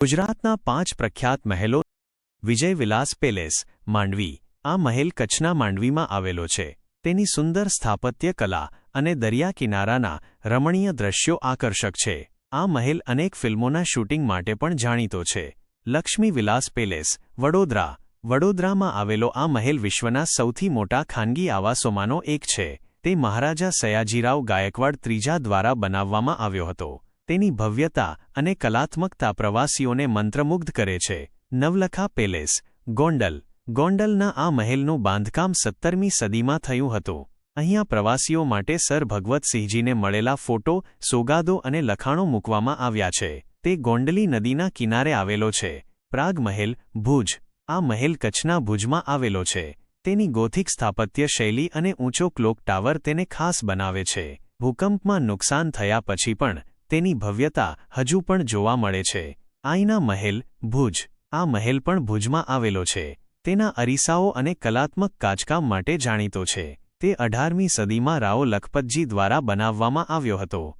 ગુજરાતના પાંચ પ્રખ્યાત મહેલો વિજય વિલાસ પેલેસ, માંડવી. આ મહેલ કચ્છના માંડવીમાં આવેલો છે. તેની સુંદર સ્થાપત્ય કલા અને દરિયા કિનારાના રમણીય દ્રશ્યો આકર્ષક છે. આ મહેલ અનેક ફિલ્મોના શૂટિંગ માટે પણ જાણીતો છે. લક્ષ્મી વિલાસ પેલેસ, વડોદરા. વડોદરામાં આવેલો આ મહેલ વિશ્વના સૌથી મોટા ખાનગી આવાસોમાંનો એક છે. તે મહારાજા સયાજીરાવ ગાયકવાડ ત્રીજા દ્વારા બનાવવામાં આવ્યો હતો. તેની ભવ્યતા અને કલાત્મકતા પ્રવાસીઓને મંત્રમુગ્ધ કરે છે. નવલખા પેલેસ, ગોંડલ. ગોંડલના આ મહેલનું બાંધકામ સત્તરમી સદીમાં થયું હતું. અહીંયા પ્રવાસીઓ માટે સર ભગવતસિંહજીને મળેલા ફોટો, સોગાદો અને લખાણો મૂકવામાં આવ્યા છે. તે ગોંડલી નદીના કિનારે આવેલો છે. પ્રાગ મહેલ, ભુજ. આ મહેલ કચ્છના ભુજમાં આવેલો છે. તેની ગોથિક સ્થાપત્ય શૈલી અને ઊંચો ક્લોક ટાવર તેને ખાસ બનાવે છે. ભૂકંપમાં નુકસાન થયા પછી પણ તેની ભવ્યતા હજુ પણ જોવા મળે છે. આઈના મહેલ, ભુજ. આ મહેલ પણ ભુજમાં આવેલો છે. તેના અરીસાઓ અને કલાત્મક કાચકામ માટે જાણીતો છે. તે અઢારમી સદીમાં રાઓ લખપતજી દ્વારા બનાવવામાં આવ્યો હતો.